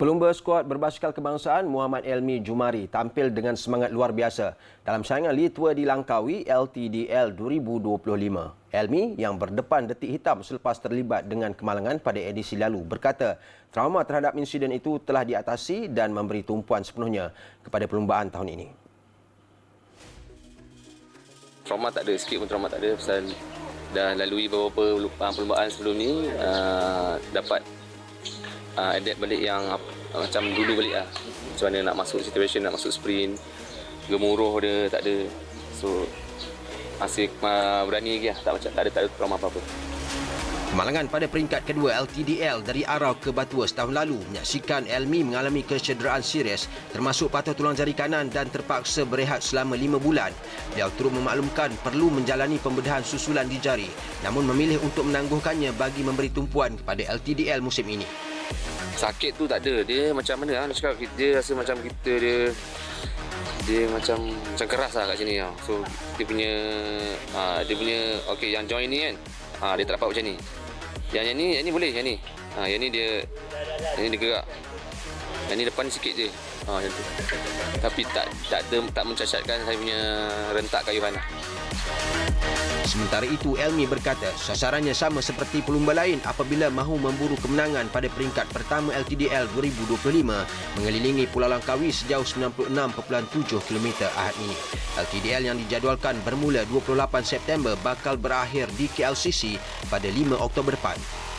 Pelumba skuad berbasikal kebangsaan Muhammad Elmi Jumari tampil dengan semangat luar biasa dalam saingan Litua di Langkawi LTDL 2025. Elmi yang berdepan detik hitam selepas terlibat dengan kemalangan pada edisi lalu berkata trauma terhadap insiden itu telah diatasi dan memberi tumpuan sepenuhnya kepada perlumbaan tahun ini. Trauma tak ada, sikit pun trauma tak ada pasal dah lalui beberapa perlumbaan sebelum ni uh, dapat uh, adapt balik yang uh, macam dulu balik lah. Macam mana nak masuk situation nak masuk sprint. Gemuruh dia tak ada. So masih uh, berani lagi lah. Tak macam tak ada tak ada trauma apa-apa. Kemalangan pada peringkat kedua LTDL dari Arau ke Batua setahun lalu menyaksikan Elmi mengalami kecederaan serius termasuk patah tulang jari kanan dan terpaksa berehat selama lima bulan. Beliau turut memaklumkan perlu menjalani pembedahan susulan di jari namun memilih untuk menangguhkannya bagi memberi tumpuan kepada LTDL musim ini. Sakit tu tak ada dia macam mana lah nak cakap dia rasa macam kita dia dia macam macam keras lah kat sini tau. So dia punya uh, dia punya okey yang join ni kan. Ha, dia tak dapat macam ni. Yang yang ni yang ni boleh yang ni. Ha, yang ni dia yang ni dia gerak. Yang ni depan sikit je. Ha, macam tu. Tapi tak tak ada tak mencacatkan saya punya rentak kayuhan lah. Sementara itu, Elmi berkata sasarannya sama seperti pelumba lain apabila mahu memburu kemenangan pada peringkat pertama LTDL 2025 mengelilingi Pulau Langkawi sejauh 96.7 km ahad ini. LTDL yang dijadualkan bermula 28 September bakal berakhir di KLCC pada 5 Oktober depan.